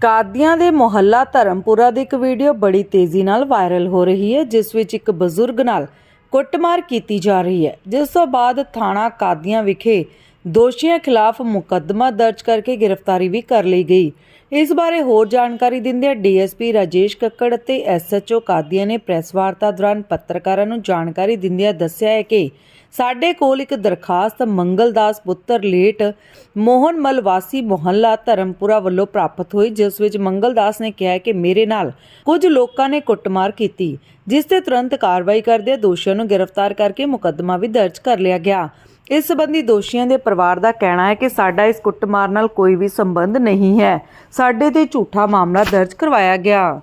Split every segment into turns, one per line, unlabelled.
ਕਾਦੀਆਂ ਦੇ ਮੁਹੱਲਾ ਧਰਮਪੁਰਾ ਦੀ ਇੱਕ ਵੀਡੀਓ ਬੜੀ ਤੇਜ਼ੀ ਨਾਲ ਵਾਇਰਲ ਹੋ ਰਹੀ ਹੈ, ਜਿਸ ਵਿੱਚ ਇੱਕ ਬਜ਼ੁਰਗ ਨਾਲ ਕੁੱਟਮਾਰ ਕੀਤੀ ਜਾ ਰਹੀ ਹੈ। ਜਿਸ ਤੋਂ ਬਾਅਦ ਥਾਣਾ ਕਾਦੀਆਂ ਵਿਖੇ ਦੋਸ਼ੀਆਂ ਖਿਲਾਫ ਮੁਕੱਦਮਾ ਦਰਜ ਕਰਕੇ ਗ੍ਰਿਫਤਾਰੀ ਵੀ ਕਰ ਲਈ ਗਈ। ਇਸ ਬਾਰੇ ਹੋਰ ਜਾਣਕਾਰੀ ਦਿੰਦਿਆਂ ਡੀਐਸਪੀ ਰਾਜੇਸ਼ ਕੱਕੜ ਅਤੇ ਐਸਐਚਓ ਕਾਦੀਆਂ ਨੇ ਪ੍ਰੈਸ ਵਾਰਤਾ ਦੌਰਾਨ ਪੱਤਰਕਾਰਾਂ ਨੂੰ ਜਾਣਕਾਰੀ ਦਿੰਦਿਆਂ ਦੱਸਿਆ ਹੈ ਕਿ ਸਾਡੇ ਕੋਲ ਇੱਕ ਦਰਖਾਸਤ ਮੰਗਲਦਾਸ ਪੁੱਤਰ ਲੇਟ ਮੋਹਨ ਮਲਵਾਸੀ ਮੁਹੱਲਾ ਧਰਮਪੁਰਾ ਵੱਲੋਂ ਪ੍ਰਾਪਤ ਹੋਈ, ਜਿਸ ਵਿੱਚ ਮੰਗਲਦਾਸ ਨੇ ਕਿਹਾ ਕਿ ਮੇਰੇ ਨਾਲ ਕੁਝ ਲੋਕਾਂ ਨੇ ਕੁੱਟਮਾਰ ਕੀਤੀ, ਜਿਸ ਤੇ ਤੁਰੰਤ ਕਾਰਵਾਈ ਕਰਦੇ ਦੋਸ਼ੀਆਂ ਨੂੰ ਗ੍ਰਿਫਤਾਰ ਕਰਕੇ ਮੁਕੱਦਮਾ ਵੀ ਦਰਜ ਕਰ ਲਿਆ ਗਿਆ। ਇਸ ਸੰਬੰਧੀ ਦੋਸ਼ੀਆਂ ਦੇ ਪਰਿਵਾਰ ਦਾ ਕਹਿਣਾ ਹੈ ਕਿ ਸਾਡਾ ਇਸ ਕੁੱਟਮਾਰ ਨਾਲ ਕੋਈ ਵੀ ਸੰਬੰਧ ਨਹੀਂ ਹੈ। ਸਾਡੇ ਤੇ ਝੂਠਾ ਮਾਮਲਾ ਦਰਜ ਕਰਵਾਇਆ ਗਿਆ।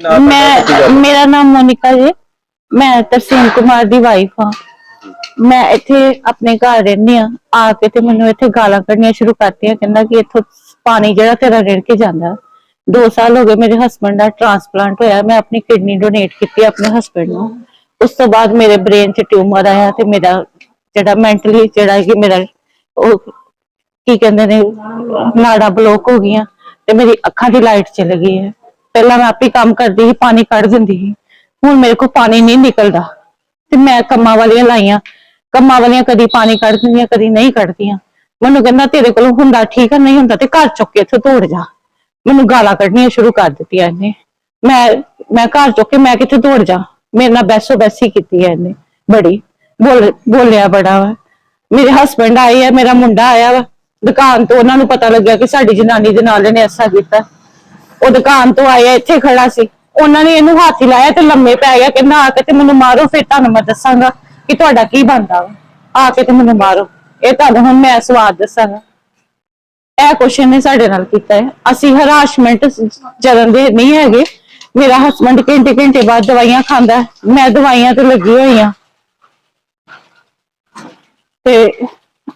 ਮੈਂ, ਮੇਰਾ ਨਾਮ ਮੋਨਿਕਾ ਜੀ। ਮੈਂ ਤਰਸੀਮ ਕੁਮਾਰ ਦੀ ਵਾਈਫ ਹਾਂ। ਮੈਂ ਇੱਥੇ ਆਪਣੇ ਘਰ ਰਹਿੰਦੀ ਆ ਆ ਕੇ ਤੇ ਮੈਨੂੰ ਇੱਥੇ ਗਾਲਾਂ ਕੱਢਣੀਆਂ ਸ਼ੁਰੂ ਕਰਤੀਆਂ। ਕਹਿੰਦਾ ਕਿ ਇੱਥੋਂ ਪਾਣੀ ਜਿਹੜਾ ਤੇਰਾ ਰੜ ਕੇ ਜਾਂਦਾ। 2 ਸਾਲ ਹੋ ਗਏ ਮੇਰੇ ਹਸਬੰਡ ਦਾ ਟ੍ਰਾਂਸਪਲਾਂਟ ਹੋਇਆ। ਮੈਂ ਆਪਣੀ ਕਿਡਨੀ ਡੋਨੇਟ ਕੀਤੀ ਆਪਣੇ ਹਸਬੰਡ ਨੂੰ। ਉਸ ਤੋਂ ਬਾਅਦ ਮੇਰੇ ਬ੍ਰੇਨ 'ਚ ਟਿਊਮਰ ਆਇਆ ਤੇ ਮੇਰਾ ਜਿਹੜਾ ਮੈਂਟਲੀ ਜਿਹੜਾ ਕਿ ਮੇਰਾ ਉਹ ਕੀ ਕਹਿੰਦੇ ਨੇ, ਨਾੜਾ ਬਲੋਕ ਹੋ ਗਈਆਂ ਤੇ ਮੇਰੀ ਅੱਖਾਂ ਦੀ ਲਾਈਟ ਚਲ ਗਈ ਹੈ। ਪਹਿਲਾਂ ਮੈਂ ਆਪੇ ਕੰਮ ਕਰਦੀ ਸੀ, ਪਾਣੀ ਕੱਢ ਦਿੰਦੀ ਸੀ। ਹੁਣ ਮੇਰੇ ਕੋਲ ਪਾਣੀ ਨਹੀਂ ਨਿਕਲਦਾ। ਤੇ ਮੈਂ ਕੰਮਾਂ ਵਾਲੀਆਂ ਲਾਈਆਂ। ਕੰਮਾਂ ਵਾਲੀਆਂ ਕਦੀ ਪਾਣੀ ਕੱਢ ਦਿੰਦੀਆਂ, ਕਦੀ ਨਹੀਂ ਕੱਢਦੀਆਂ। ਮੈਨੂੰ ਕਹਿੰਦਾ, ਤੇਰੇ ਕੋਲ ਹੁੰਦਾ ਠੀਕ ਹੈ ਨਹੀਂ ਹੁੰਦਾ ਤੇ ਘਰ ਚੁੱਕ ਕੇ ਇੱਥੇ ਤੋੜ ਜਾ। ਮੈਨੂੰ ਗਾਲਾਂ ਕੱਢਣੀਆਂ ਸ਼ੁਰੂ ਕਰ ਦਿੱਤੀਆਂ ਇਹਨੇ। ਮੈਂ ਮੈਂ ਘਰ ਚੁੱਕ ਕੇ ਮੈਂ ਕਿੱਥੇ ਤੋੜ ਜਾ? ਮੇਰੇ ਨਾਲ ਬੈਸੋ ਬੈਸੀ ਕੀਤੀ ਹੈ ਇਹਨੇ, ਬੜੀ। ਬੋਲ, ਬੋਲਿਆ ਬੜਾ ਵਾ। ਮੇਰੇ ਹਸਬੰਡ ਆਏ ਆ, ਮੇਰਾ ਮੁੰਡਾ ਆਇਆ ਵਾ। ਦੁਕਾਨ ਤੋਂ ਉਹਨਾਂ ਨੂੰ ਪਤਾ ਲੱਗਿਆ ਕਿ ਸਾਡੀ ਜਨਾਨੀ ਦੇ ਨਾਲ ਇਹਨੇ ਐਸਾ ਕੀਤਾ। ਉਹ ਦੁਕਾਨ ਤੋਂ ਆਇਆ, ਇੱਥੇ ਖੜਾ ਸੀ। ਉਹਨਾਂ ਨੇ ਇਹਨੂੰ ਹੱਥ ਹੀ ਲਾਇਆ ਤੇ ਲੰਮੇ ਪੈ ਗਿਆ, ਕਹਿੰਦਾ ਆ ਕੇ ਤੇ ਮੈਨੂੰ ਮਾਰੋ, ਫਿਰ ਤੁਹਾਨੂੰ ਮੈਂ ਦੱਸਾਂਗਾ ਕਿ ਤੁਹਾਡਾ ਕੀ ਬਣਦਾ ਵਾ। ਆ ਕੇ ਤੇ ਮੈਨੂੰ ਮਾਰੋ। ਇਹ ਤੁਹਾਨੂੰ ਹੁਣ ਮੈਂ ਸਵਾਦ ਦੱਸਾਂਗਾ। ਇਹ ਕੁਛ ਇਹਨੇ ਸਾਡੇ ਨਾਲ ਕੀਤਾ ਹੈ। ਅਸੀਂ ਹਰਾਸ਼ਮੈਂਟ ਜਰਨ ਦੇ ਨਹੀਂ ਹੈਗੇ। ਮੇਰਾ ਹਸਬੰਡ ਘੰਟੇ ਘੰਟੇ ਬਾਅਦ ਦਵਾਈਆਂ ਖਾਂਦਾ ਮੈਂ ਦਵਾਈਆਂ ਤੇ ਲੱਗੀ ਹੋਈ ਆ ਤੇ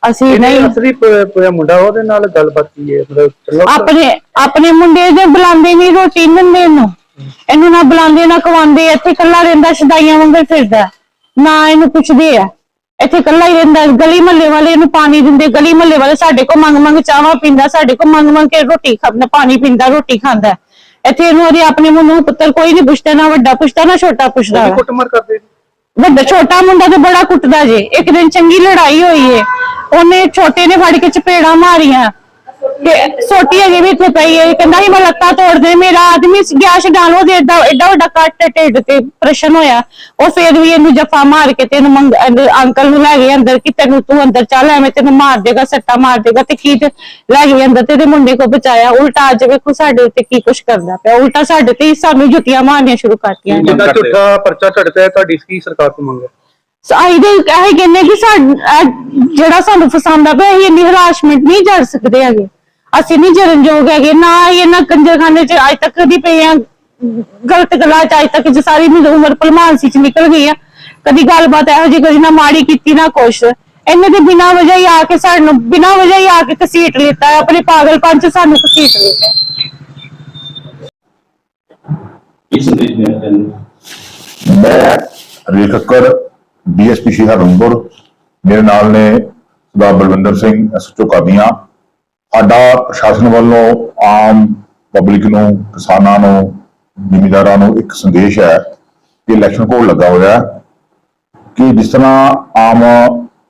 ਅਸੀਂ
ਨਹੀਂ ਅਸਲੀ ਪ- ਪ- ਮੁੰਡਾ ਉਹਦੇ ਨਾਲ ਗੱਲਬਾਤ ਕੀ ਹੈ? ਮਤਲਬ ਚੱਲੋ
ਆਪਣੇ ਆਪਣੇ ਮੁੰਡੇ ਦੇ ਬੁਲਾਉਂਦੇ ਨਹੀਂ ਰੋਟੀ ਨੀ ਦਿੰਦੇ ਇਹਨੂੰ। ਇਹਨੂੰ ਨਾ ਬੁਲਾਉਂਦੇ ਨਾ ਖਵਾਉਂਦੇ ਇੱਥੇ ਕੱਲਾ ਰਹਿੰਦਾ ਸ਼ਦਾਈਆਂ ਵਾਂਗਰ ਫਿਰਦਾ। ਨਾ ਇਹਨੂੰ ਪੁੱਛਦੇ ਆ। ਇੱਥੇ ਕੱਲਾ ਹੀ ਰਹਿੰਦਾ ਗਲੀ ਮਹੱਲੇ ਵਾਲੇ ਇਹਨੂੰ ਪਾਣੀ ਦਿੰਦੇ ਗਲੀ ਮਹੱਲੇ ਵਾਲੇ ਸਾਡੇ ਕੋ ਮੰਗ ਮੰਗ ਚਾਹਾਂ ਪੀਂਦਾ ਸਾਡੇ ਕੋ ਮੰਗ ਮੰਗ ਕੇ ਰੋਟੀ ਖਾਂਦਾ ਪਾਣੀ ਪੀਂਦਾ ਰੋਟੀ ਖਾਂਦਾ। ਇੱਥੇ ਇਹਨੂੰ ਉਹਦੇ ਆਪਣੇ ਮੁੰਡੇ ਪੁੱਤਰ ਕੋਈ ਨਹੀਂ ਪੁੱਛਦਾ ਨਾ ਵੱਡਾ ਪੁੱਛਦਾ ਨਾ ਛੋਟਾ ਪੁੱਛਦਾ।
ਉਹਦੀ ਕੁੱਟਮਾਰ ਕਰਦੇ ਸੀ।
ਵੱਡਾ ਛੋਟਾ ਮੁੰਡਾ ਤੇ ਬੜਾ ਕੁੱਟਦਾ ਜੇ। ਇੱਕ ਦਿਨ ਚੰਗੀ ਲੜਾਈ ਹੋਈ ਏ। ਉਹਨੇ ਛੋਟੇ ਨੇ ਫੜ ਕੇ ਚਪੇੜਾਂ ਮਾਰੀਆਂ। ਛੋਟੀ ਅਜੇ ਵੀ ਇੱਥੇ ਪਈ ਏ ਕਹਿੰਦਾ ਸੀ ਮੈਂ ਲੱਤਾਂ ਤੋੜ ਦੇ ਮੇਰਾ ਆਦਮੀ ਗਿਆ ਛਡਾਣ ਉਹਦੇ ਏਡਾ ਏਡਾ ਵੱਡਾ ਕੱਟ ਢਿੱਡ ਤੇ ਪ੍ਰਸ਼ਨ ਹੋਇਆ। ਉਹ ਫੇਰ ਵੀ ਇਹਨੂੰ ਜਫਾ ਮਾਰ ਕੇ ਤੈਨੂੰ ਅੰਕਲ ਨੂੰ ਲੈ ਗਏ ਅੰਦਰ ਕਿ ਤੈਨੂੰ ਤੂੰ ਅੰਦਰ ਚੱਲ ਐਵੇਂ ਤੈਨੂੰ ਮਾਰ ਦੇਗਾ ਸੱਟਾ ਮਾਰ ਦੇਗਾ ਤੇ ਕੀ ਲੈ ਗਏ ਅੰਦਰ ਤੇ ਮੁੰਡੇ ਕੋ ਬਚਾਇਆ। ਉਲਟਾ ਅੱਜ ਵੇਖੋ ਸਾਡੇ ਉੱਤੇ ਕੀ ਕੁਛ ਕਰਦਾ ਪਿਆ। ਉਲਟਾ ਸਾਡੇ ਤੇ ਹੀ ਸਾਨੂੰ ਜੁੱਤੀਆਂ ਮਾਰਨੀਆਂ ਸ਼ੁਰੂ ਕਰਤੀਆਂ।
ਜਿੱਦਾਂ ਝੂਠਾ ਪਰਚਾ ਝੜਦਾ ਹੈ ਤੁਹਾਡੀ ਕੀ ਸਰਕਾਰ ਤੋਂ ਮੰਗ ਹੈ?
ਸਾਈ ਦੇ ਇਹ ਕਹਿੰਦੇ ਕਿ ਸਾਡ- ਜਿਹੜਾ ਸਾਨੂੰ ਫਸਾਉਂਦਾ ਪਿਆ ਅਸੀਂ ਇੰਨੀ ਹਰਾਸ਼ਮੈਂਟ ਨਹੀਂ ਜੜ ਸਕਦੇ ਹੈਗੇ। ਅਸੀਂ ਨਹੀਂ ਜਰਨਯੋਗ ਹੈਗੇ ਨਾ ਹੀ ਇਹਨਾਂ ਕੰਜਰਖਾਨੇ ਚ ਅੱਜ ਤੱਕ ਦੀ ਪਏ ਆ। ਗਲਤ ਗੱਲਾਂ ਚ ਅੱਜ ਤੱਕ ਜੀ ਸਾਰੀ ਮੇਰੀ ਉਮਰ ਭਲਮਾਨਸੀ ਚ ਨਿਕਲ ਗਈ ਆ। ਕਦੀ ਗੱਲਬਾਤ ਇਹੋ ਜਿਹੀ ਕਦੀ ਨਾ ਮਾੜੀ ਕੀਤੀ ਨਾ ਕੁਛ। ਇਹਨੇ ਤੇ ਬਿਨਾਂ ਵਜ੍ਹਾ ਹੀ ਆ ਕੇ ਸਾਨੂੰ ਬਿਨਾਂ ਵਜ੍ਹਾ ਹੀ ਆ ਕੇ ਕਸੀਟ ਲਿੱਤਾ ਹੈ, ਆਪਣੇ ਪਾਗਲਪਨ ਚ ਸਾਨੂੰ ਕਸੀਟ ਲਿੱਤਾ ਹੈ।
ਇਸ ਸੰਦੇਸ਼ ਨੇ ਤੈਨੂੰ
ਮੈਂ ਰੇਖ ਕੱਕਰ ਡੀਐਸਪੀ ਸ਼੍ਰੀ ਹਰਮਪੁਰ ਮੇਰੇ ਨਾਲ ਨੇ ਸਰਦਾਰ ਬਲਵਿੰਦਰ ਸਿੰਘ ਐਸਐਚਓ ਕਾਦੀਆਂ। ਸਾਡਾ ਪ੍ਰਸ਼ਾਸਨ ਵੱਲੋਂ ਆਮ ਪਬਲਿਕ ਨੂੰ, ਕਿਸਾਨਾਂ ਨੂੰ, ਜ਼ਿਮੀਂਦਾਰਾਂ ਨੂੰ ਇੱਕ ਸੰਦੇਸ਼ ਹੈ ਕਿ ਇਲੈਕਸ਼ਨ ਕੋਡ ਲੱਗਾ ਹੋਇਆ ਕਿ ਜਿਸ ਤਰ੍ਹਾਂ ਆਮ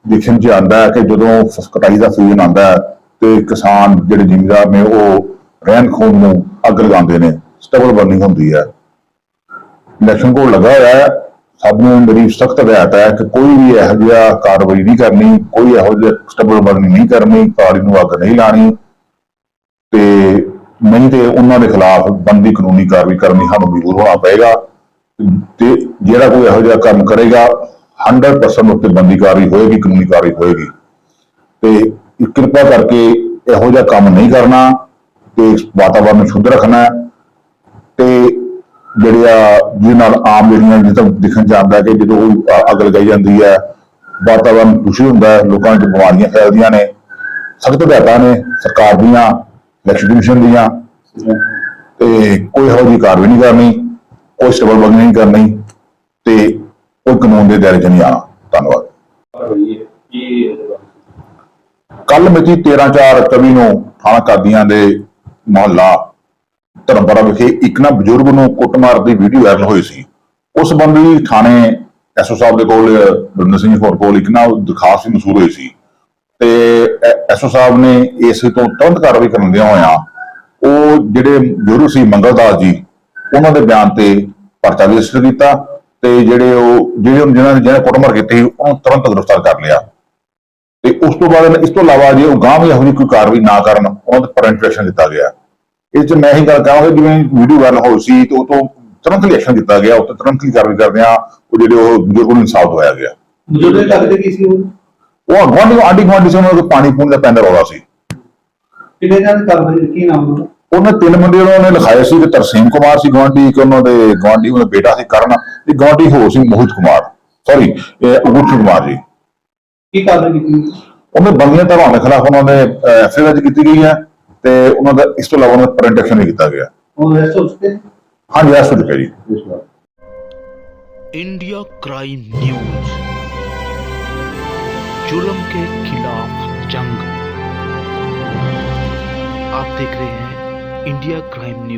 ਦੇਖਣ ਚ ਆਉਂਦਾ ਹੈ ਕਿ ਜਦੋਂ ਕਟਾਈ ਦਾ ਸੀਜ਼ਨ ਆਉਂਦਾ ਹੈ ਤੇ ਕਿਸਾਨ ਜਿਹੜੇ ਜ਼ਿਮੀਂਦਾਰ ਨੇ ਉਹ ਰਹਿਣ ਖੂਨ ਨੂੰ ਅੱਗ ਲਗਾਉਂਦੇ ਨੇ ਸਟਬਲ ਬਰਨਿੰਗ ਹੁੰਦੀ ਹੈ। ਇਲੈਕਸ਼ਨ ਕੋਡ ਲੱਗਾ ਹੋਇਆ ਹੈ ਸਾਨੂੰ ਮੇਰੀ ਸਖਤ ਹਦਾਇਤ ਹੈ ਕਿ ਕੋਈ ਵੀ ਇਹੋ ਜਿਹਾ ਕਾਰਵਾਈ ਨਹੀਂ ਕਰਨੀ, ਕੋਈ ਇਹੋ ਜਿਹਾ ਸਟਬਲ ਬਰਨਿੰਗ ਨਹੀਂ ਕਰਨੀ ਕਾਰੀ ਨੂੰ ਅੱਗ ਨਹੀਂ ਲਾਣੀ ਤੇ ਨਹੀਂ ਤੇ ਉਹਨਾਂ ਦੇ ਖਿਲਾਫ ਬੰਦੀ ਕਾਨੂੰਨੀ ਕਾਰਵਾਈ ਕਰਨੀ ਸਾਨੂੰ ਮਜਬੂਰ ਹੋਣਾ ਪਏਗਾ ਤੇ ਜਿਹੜਾ ਕੋਈ ਇਹੋ ਜਿਹਾ ਕੰਮ ਕਰੇਗਾ 100% ਉੱਤੇ ਬੰਦੀ ਕਾਰਵਾਈ ਹੋਏਗੀ, ਕਾਨੂੰਨੀ ਕਾਰਵਾਈ ਹੋਏਗੀ। ਤੇ ਕਿਰਪਾ ਕਰਕੇ ਇਹੋ ਜਿਹਾ ਕੰਮ ਨਹੀਂ ਕਰਨਾ ਤੇ ਵਾਤਾਵਰਨ ਸ਼ੁੱਧ ਰੱਖਣਾ ਜਿਹੜੇ ਆ ਜਿਹਦੇ ਨਾਲ ਆਮ ਜਿਹੜੀਆਂ ਜਿੱਦਾਂ ਦਿਖਣ ਜਾਂਦਾ ਕਿ ਜਦੋਂ ਅੱਗ ਲਗਾਈ ਜਾਂਦੀ ਹੈ, ਵਾਤਾਵਰਨ ਦੂਸ਼ਿਤ ਹੁੰਦਾ ਹੈ, ਲੋਕਾਂ 'ਚ ਬਿਮਾਰੀਆਂ ਫੈਲਦੀਆਂ ਨੇ, ਸਖਤ ਹਦਾਇਤਾਂ ਨੇ ਸਰਕਾਰ ਦੀਆਂ ਇਲੈਕਸ਼ਨ ਕਮਿਸ਼ਨ ਦੀਆਂ, ਤੇ ਕੋਈ ਇਹੋ ਜਿਹੀ ਕਾਰਵਾਈ ਨਹੀਂ ਕਰਨੀ, ਕੋਈ ਸਟੇਬਲ ਵਰਗ ਨਹੀਂ ਕਰਨੀ, ਤੇ ਕੋਈ ਕਾਨੂੰਨ ਦੇ ਦਾਇਰੇ 'ਚ ਨਹੀਂ ਆਣਾ ਧੰਨਵਾਦ
ਹੋਈ ਹੈ ਕੀ ਇਹਦੇ ਬਾਰੇ?
ਕੱਲ ਮਿਤੀ 13/4 ਨੂੰ ਥਾਣਾ ਕਾਦੀਆਂ ਦੇ ਮੁਹੱਲਾ ਧਰਮਪੁਰਾ ਵਿਖੇ ਇੱਕ ਨਾ ਬਜ਼ੁਰਗ ਨੂੰ ਕੁੱਟਮਾਰ ਦੀ ਵੀਡੀਓ ਵਾਇਰਲ ਹੋਈ ਸੀ। ਉਸ ਸੰਬੰਧੀ ਥਾਣੇ ਐਸਓ ਸਾਹਿਬ ਦੇ ਕੋਲ ਬਿੰਦਰ ਸਿੰਘ ਹੋਰ ਕੋਲ ਇੱਕ ਨਾ ਦਰਖਾਸਤ ਮਸੂਲ ਹੋਈ ਸੀ। ਤੇ ਐਸਓ ਸਾਹਿਬ ਨੇ ਇਸ ਤੋਂ ਤੁਰੰਤ ਕਾਰਵਾਈ ਕਰਨ ਦੇ ਹੋਇਆ ਉਹ ਜਿਹੜੇ ਬਜ਼ੁਰਗ ਸੀ ਮੰਗਲਦਾਸ ਜੀ ਉਹਨਾਂ ਦੇ ਬਿਆਨ ਤੇ ਪਰਚਾ ਰਜਿਸਟਰ ਕੀਤਾ ਤੇ ਜਿਹੜੇ ਉਹ ਜਿਹੜੇ ਜਿਹਨਾਂ ਨੇ ਜਿਹਨਾਂ ਕੁੱਟਮਾਰ ਕੀਤੀ ਸੀ, ਉਹਨੂੰ ਤੁਰੰਤ ਗ੍ਰਿਫਤਾਰ ਕਰ ਲਿਆ। ਤੇ ਉਸ ਤੋਂ ਬਾਅਦ ਇਸ ਤੋਂ ਇਲਾਵਾ ਜੇ ਉਹ ਗਾਂਹ ਵੀ ਇਹੋ ਜਿਹੀ ਕੋਈ ਕਾਰਵਾਈ ਨਾ ਕਰਨ ਉਹਨਾਂ ਤੇ ਪਰੈਂਟ ਦਿੱਤਾ ਗਿਆ। ਇਹ ਚ ਮੈਂ ਹੀ ਗੱਲ ਕਰਾਂਗਾ ਜਿਵੇਂ ਵੀਡੀਓ ਵਾਇਰਲ ਹੋ ਸੀ ਤੇ ਉਹ ਤੋਂ ਤੁਰੰਤ ਐਕਸ਼ਨ ਦਿੱਤਾ ਗਿਆ ਉਹ ਤੇ ਤੁਰੰਤ ਹੀ ਕਾਰਵਾਈ ਕਰਦੇ ਆ ਉਹ ਜਿਹੜੇ ਉਹ ਬਜ਼ੁਰਗ ਨੂੰ ਇਨਸਾਫ ਦਵਾਇਆ ਗਿਆ।
ਬਜ਼ੁਰਗ ਕਰਦੇ ਕੀ ਸੀ ਉਹ?
ਉਹ ਗਵਾਂਢੀ ਆਂਢੀ ਗੁਆਂਢੀ ਸੀ ਉਹਨਾਂ ਨੂੰ ਪਾਣੀ ਪੂਣ ਦਾ ਪੈਂਦਾ ਰੌਲਾ ਸੀ।
ਕਿੰਨੇ ਜਣ ਕਰਦੇ ਕੀ ਨਾਮ ਉਹਦਾ
ਉਹਨਾਂ ਤਿੰਨ ਮੁੰਡੇ ਉਹਨਾਂ ਨੇ ਲਿਖਾਏ ਸੀ ਕਿ ਤਰਸੀਮ ਕੁਮਾਰ ਸੀ ਗਵਾਂਢੀ ਇੱਕ ਉਹਨਾਂ ਦੇ ਗਵਾਂਢੀ ਉਹਨਾਂ ਦਾ ਬੇਟਾ ਸੀ ਕਰਨ ਇੱਕ ਗਵਾਂਢੀ ਹੋਰ ਸੀ ਮੋਹਿਤ ਕੁਮਾਰ। ਸੌਰੀ ਉਗੁੱਠ ਕੁਮਾਰ ਜੀ।
ਕੀ ਕਾਰਵਾਈ ਕੀਤੀ?
ਉਹਨੇ ਬੰਦੀਆਂ ਧਾਰਾਵਾਂ ਦੇ ਖਿਲਾਫ ਉਹਨਾਂ ਨੇ ਐਫਆਈਆਰ ਕੀਤੀ ਗਈ ਹੈ। ਤੇ ਉਹਨਾਂ ਦਾ ਇਸ ਤੋਂ ਇਲਾਵਾ ਉਹਨਾਂ ਦਾ ਪਰੈਂਟ ਐਕਸ਼ਨ ਵੀ ਕੀਤਾ ਗਿਆ
ਉਹ ਰੈਸਟ ਹੋ ਚੁੱਕੇ
ਹਾਂਜੀ ਐਸ ਹੋ ਜੀ
ਇਸ ਬਾਰੇ
इंडिया क्राइम न्यूज जुल्म के खिलाफ जंग आप देख रहे हैं इंडिया क्राइम न्यूज